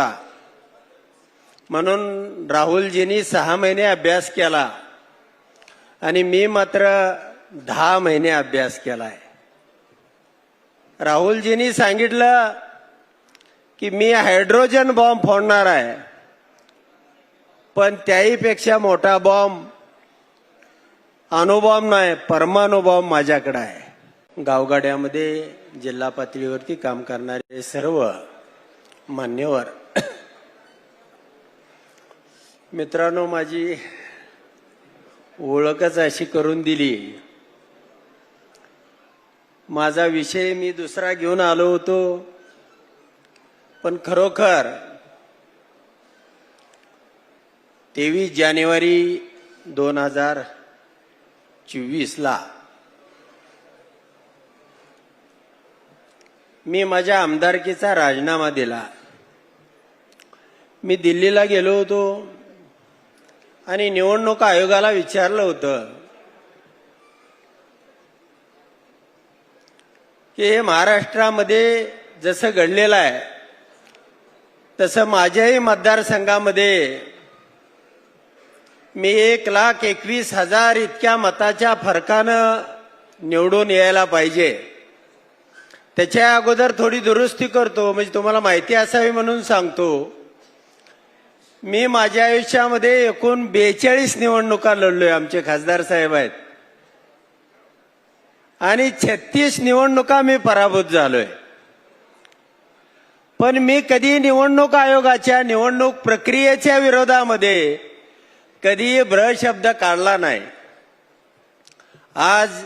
होता. म्हणून राहुलजींनी सहा महिने अभ्यास केला आणि मी मात्र दहा महिने अभ्यास केलाय. राहुलजींनी सांगितलं की मी हायड्रोजन बॉम्ब फोडणार आहे पण त्याहीपेक्षा मोठा बॉम्ब अणुबॉम्ब नाही परमाणुबॉम्ब माझ्याकडे आहे. गावगाड्यामध्ये जिल्हा पातळीवरती काम करणारे सर्व मान्यवर मित्रांनो माझी ओळखच अशी करून दिली. माझा विषय मी दुसरा घेऊन आलो होतो पण खरोखर तेवीस जानेवारी दोन हजार चोवीसला मी माझ्या आमदारकीचा राजीनामा दिला. मी दिल्लीला गेलो होतो. आणि निवडणूक आयोगाला विचारलं होतं की हे महाराष्ट्रामध्ये जसं घडलेलं आहे तसं माझ्याही मतदारसंघामध्ये मी एक लाख एकवीस हजार इतक्या मताच्या फरकानं निवडून यायला पाहिजे. त्याच्या अगोदर थोडी दुरुस्ती करतो म्हणजे तुम्हाला माहिती असावी म्हणून सांगतो. मी माझ्या आयुष्यामध्ये एकूण बेचाळीस निवडणुका लढलोय आमचे खासदार साहेब आहेत. आणि छत्तीस निवडणुका मी पराभूत झालोय. पण मी कधी निवडणूक आयोगाच्या निवडणूक प्रक्रियेच्या विरोधामध्ये कधी ब्र शब्द काढला नाही. आज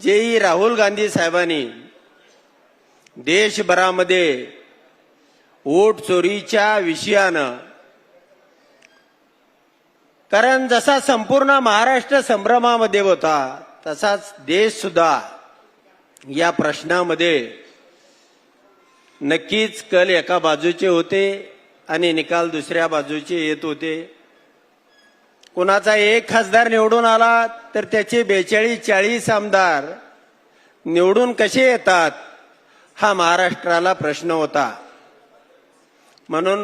जेही राहुल गांधी साहेबांनी देशभरामध्ये वोट चोरीच्या विषयानं कारण जसा संपूर्ण महाराष्ट्र संभ्रमामध्ये होता तसाच देश सुद्धा या प्रश्नामध्ये नक्कीच कल एका बाजूचे होते आणि निकाल दुसऱ्या बाजूचे येत होते. कुणाचा एक खासदार निवडून आला तर त्याचे बेचाळीस चाळीस आमदार निवडून कसे येतात हा महाराष्ट्राला प्रश्न होता. म्हणून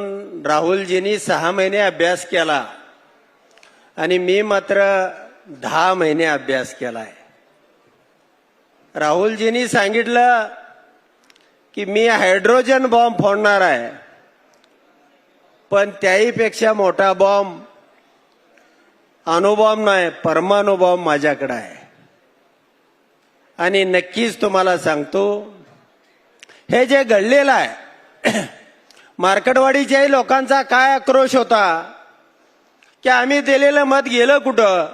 राहुलजींनी सहा महिने अभ्यास केला. आणि मी मात्र दहा महिने अभ्यास केलाय. राहुलजींनी सांगितलं की मी हायड्रोजन बॉम्ब फोडणार आहे पण त्याहीपेक्षा मोठा बॉम्ब अणुबॉम्ब नाही परमाणु बॉम्ब माझ्याकडे आहे. आणि नक्कीच तुम्हाला सांगतो हे जे घडलेलं आहे मार्केटवाडीच्याही लोकांचा काय आक्रोश होता की आम्ही दिलेलं मत गेलं कुठं?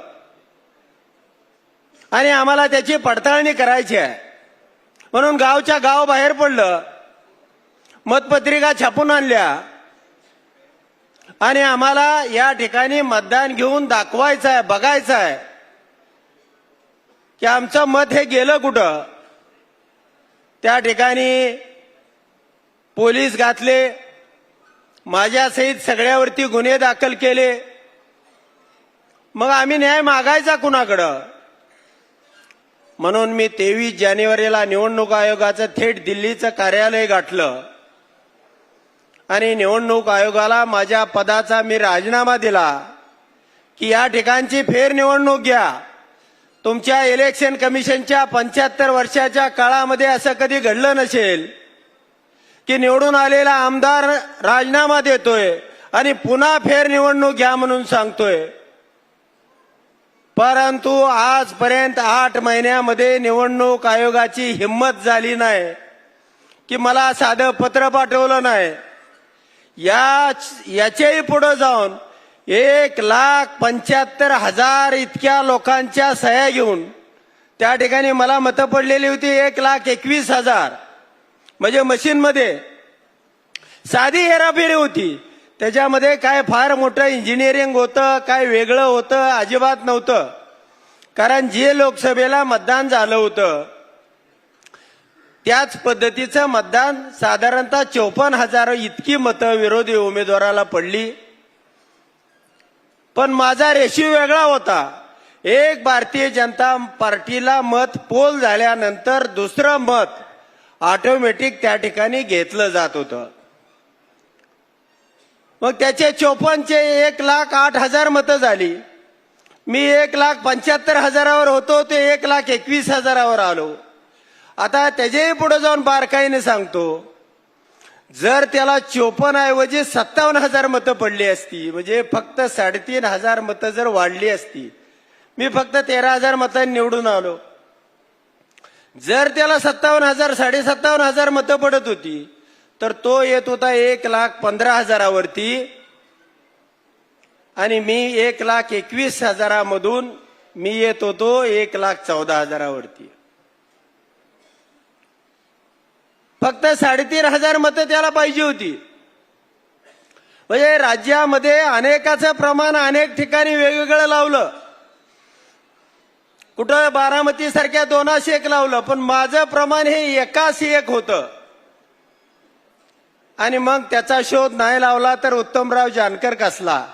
आणि आम्हाला त्याची पडताळणी करायची आहे. म्हणून गावच्या गाव बाहेर पडलं मतपत्रिका छापून आणल्या आणि आम्हाला या ठिकाणी मतदान घेऊन दाखवायचं आहे बघायचं आहे की आमचं मत हे गेलं कुठं? त्या ठिकाणी पोलीस घातले माझ्यासहित सगळ्यावरती गुन्हे दाखल केले मग आम्ही न्याय मागायचा कुणाकडं? म्हणून मी तेवीस जानेवारीला निवडणूक आयोगाचं थेट दिल्लीचं कार्यालय गाठलं. आणि निवडणूक आयोगाला माझ्या पदाचा मी राजीनामा दिला की या ठिकाणची फेरनिवडणूक घ्या. तुमच्या इलेक्शन कमिशनच्या पंच्याहत्तर वर्षाच्या काळामध्ये असं कधी घडलं नसेल की निवडून आलेला आमदार राजीनामा देतोय आणि पुन्हा फेरनिवडणूक घ्या म्हणून सांगतोय. परंतु आजपर्यंत आठ महिन्यामध्ये निवडणूक आयोगाची हिंमत झाली नाही की मला साधं पत्र पाठवलं नाही. या याच्याही पुढे जाऊन एक लाख पंच्याहत्तर हजार इतक्या लोकांच्या सह्या घेऊन त्या ठिकाणी मला मतं पडलेली होती एक लाख एकवीस हजार. म्हणजे मशीनमध्ये साधी हेराफेरी होती. त्याच्यामध्ये काय फार मोठं इंजिनिअरिंग होतं काय वेगळं होतं अजिबात नव्हतं. कारण जे लोकसभेला मतदान झालं होतं त्याच पद्धतीचं मतदान साधारणतः चौपन्न हजार इतकी मतं विरोधी उमेदवाराला पडली. पण माझा रेशिओ वेगळा होता. एक भारतीय जनता पार्टीला मत पोल झाल्यानंतर दुसरं मत ऑटोमॅटिक त्या ठिकाणी घेतलं जात होतं. मग त्याचे चोपन्नचे एक लाख आठ हजार मतं झाली. मी एक लाख पंच्याहत्तर हजारावर होतो ते एक लाख एकवीस हजारावर आलो. आता त्याच्याही पुढे जाऊन बारकाईने सांगतो जर त्याला चोपन्न ऐवजी सत्तावन्न हजार मतं पडली असती म्हणजे फक्त साडेतीन हजार मतं जर वाढली असती मी फक्त तेरा हजार मतांनी निवडून आलो. जर त्याला सत्तावन्न हजार साडेसत्तावन्न हजार मतं पडत होती तर तो येत होता एक लाख पंधरा हजारावरती. आणि मी एक लाख एकवीस हजारामधून मी येत होतो एक लाख चौदा हजारावरती. फक्त साडेतीन हजार मतं त्याला पाहिजे होती. म्हणजे राज्यामध्ये अनेकाचं प्रमाण अनेक ठिकाणी वेगवेगळं लावलं. कुठं बारामती सारख्या दोनाशे एक लावलं पण माझं प्रमाण हे एकाशी एक होतं. आणि मग त्याचा शोध नाही लावला तर उत्तमराव जानकर कसला?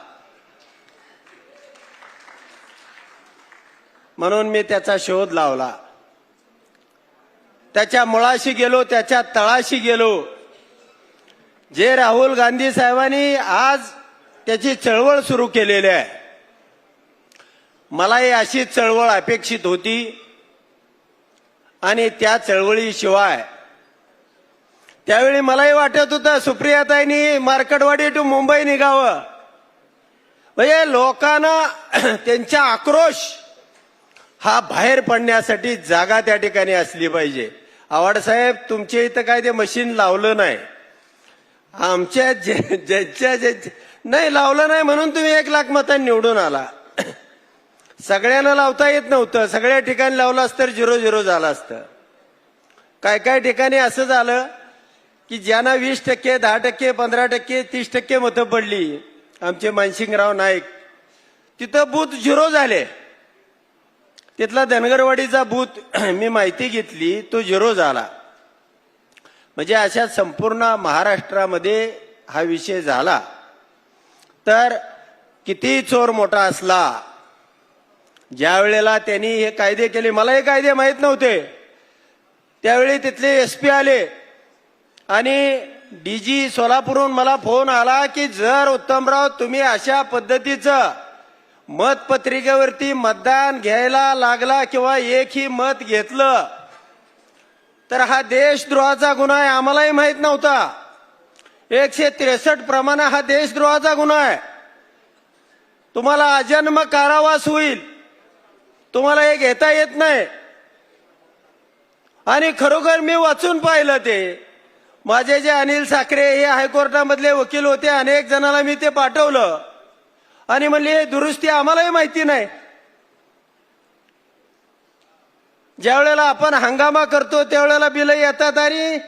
म्हणून मी त्याचा शोध लावला. त्याच्या मुळाशी गेलो त्याच्या तळाशी गेलो. जे राहुल गांधी साहेबांनी आज त्याची चळवळ सुरू केलेली आहे. मलाही अशी चळवळ अपेक्षित होती. आणि त्या चळवळीशिवाय त्यावेळी मलाही वाटत होतं सुप्रियाताईंनी मार्केटवाडी टू मुंबई निघावं. म्हणजे लोकांना त्यांचा आक्रोश हा बाहेर पडण्यासाठी जागा त्या ठिकाणी असली पाहिजे. आवाडसाहेब तुमच्या इथं काय ते मशीन लावलं नाही. आमच्या ज्यांच्या ज्यांच्या नाही लावलं नाही म्हणून तुम्ही एक लाख मतांनी निवडून आला. सगळ्यांना लावता येत नव्हतं. सगळ्या ठिकाणी लावलं असतं तर झिरो झिरो झालं असतं. काय काय ठिकाणी असं झालं की ज्यांना वीस टक्के दहा टक्के पंधरा टक्के तीस टक्के मतं पडली आमचे मानसिंगराव नाईक तिथं बूथ झिरो झाले. तिथला धनगरवाडीचा बूथ मी माहिती घेतली तो झिरो झाला. म्हणजे अशा संपूर्ण महाराष्ट्रामध्ये हा विषय झाला. तर किती चोर मोठा असला ज्या वेळेला त्यांनी हे कायदे केले मला हे कायदे माहीत नव्हते. त्यावेळी तिथले एस पी आले. आणि डीजी सोलापूरहून मला फोन आला की जर उत्तमराव तुम्ही अशा पद्धतीचं मतपत्रिकेवरती मतदान घ्यायला लागला किंवा एकही मत घेतलं तर हा देशद्रोहाचा गुन्हा आहे आम्हालाही माहीत नव्हता. एकशे त्रेसष्ट प्रमाणे हा देशद्रोहाचा गुन्हा आहे. तुम्हाला अजन्म कारावास होईल. तुम्हाला हे घेता येत नाही. आणि खरोखर मी वाचून पाहिलं ते. माझे जे अनिल साखरे हे हायकोर्टामधले वकील होते अनेक जणांना मी ते पाठवलं. आणि म्हणले दुरुस्ती आम्हालाही माहिती नाही. ज्या वेळेला आपण हंगामा करतो त्यावेळेला बिलं येतात आणि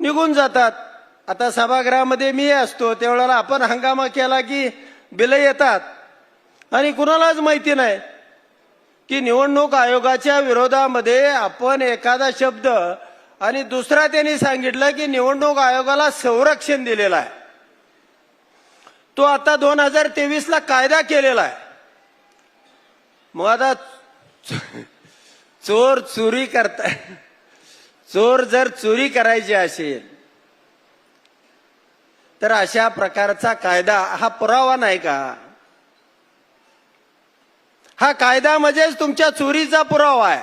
निघून जातात. आता सभागृहामध्ये मी असतो त्यावेळेला आपण हंगामा केला की बिलं येतात. आणि कुणालाच माहिती नाही की निवडणूक आयोगाच्या विरोधामध्ये आपण एखादा शब्द आणि दुसरा त्यांनी सांगितलं की निवडणूक आयोगाला संरक्षण दिलेलं आहे. तो आता दोन हजार तेवीसला कायदा केलेला आहे. मग आता चोर चोरी करता चोर जर चोरी करायची असेल तर अशा प्रकारचा कायदा हा पुरावा नाही का? हा कायदा म्हणजेच तुमच्या चोरीचा पुरावा आहे.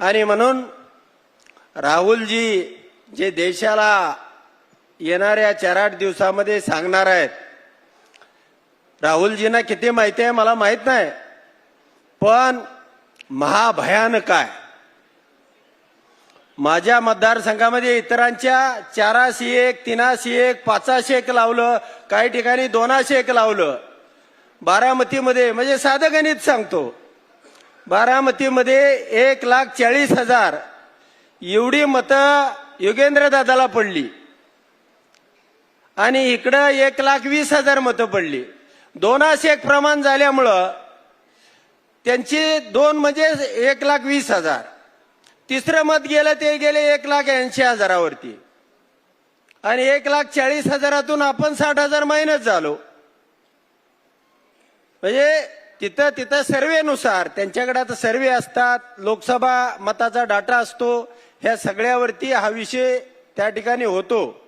आणि म्हणून राहुलजी जे देशाला येणाऱ्या चार आठ दिवसामध्ये सांगणार आहेत. राहुलजींना किती माहिती आहे मला माहीत नाही. पण महाभयानक आहे. माझ्या मतदारसंघामध्ये इतरांच्या चाराशे एक तीनाशे एक पाचाशे एक लावलं काही ठिकाणी दोनाशे एक लावलं. बारामतीमध्ये म्हणजे साधं गणित सांगतो. बारामतीमध्ये एक लाख चाळीस हजार एवढी मतं योगेंद्र दादाला पडली. आणि इकडं एक लाख वीस हजार मतं पडली. दोनाशे एक प्रमाण झाल्यामुळं त्यांची दोन म्हणजे एक लाख वीस हजार. तिसरं मत गेलं ते गेले एक लाख ऐंशी हजारावरती. आणि एक लाख चाळीस हजारातून आपण साठ हजार मायनस झालो. म्हणजे तिथं तिथं सर्वेनुसार त्यांच्याकडे आता सर्वे असतात. लोकसभा मताचा डाटा असतो. ह्या सगळ्यावरती हा विषय त्या ठिकाणी होतो.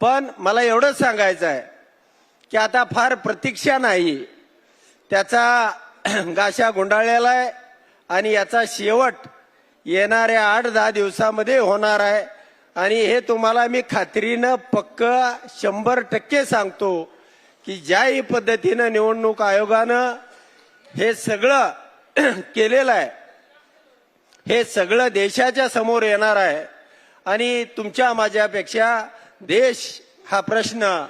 पण मला एवढंच सांगायचं आहे की आता फार प्रतीक्षा नाही. त्याचा गाशा गुंडाळलेला आहे आणि याचा शेवट येणाऱ्या आठ दहा दिवसामध्ये होणार आहे. आणि हे तुम्हाला मी खात्रीनं पक्क शंभर टक्के सांगतो की ज्याही पद्धतीनं निवडणूक आयोगानं हे सगळं केलेलं आहे. हे सगळं देशाच्या समोर येणार आहे. आणि तुमच्या माझ्यापेक्षा देश हा प्रश्न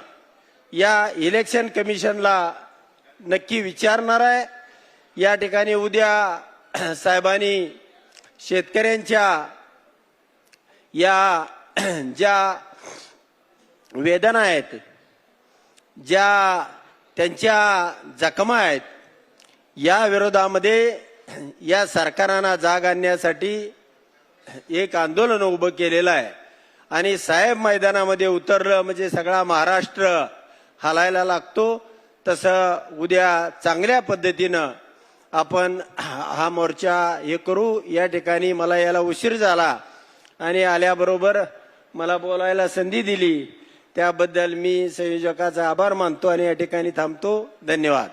या इलेक्शन कमिशनला नक्की विचारणार आहे. या ठिकाणी उद्या साहेबांनी शेतकऱ्यांच्या या ज्या वेदना आहेत ज्या त्यांच्या जखमा आहेत या विरोधामध्ये या सरकारांना जाग आणण्यासाठी एक आंदोलन उभं केलेलं आहे. आणि साहेब मैदानामध्ये उतरलं म्हणजे सगळा महाराष्ट्र हलायला लागतो. तसं उद्या चांगल्या पद्धतीनं आपण हा मोर्चा हे करू. या ठिकाणी मला याला उशीर झाला आणि आल्याबरोबर मला बोलायला संधी दिली. त्याबद्दल मी संयोजकाचा आभार मानतो आणि या ठिकाणी थांबतो. धन्यवाद.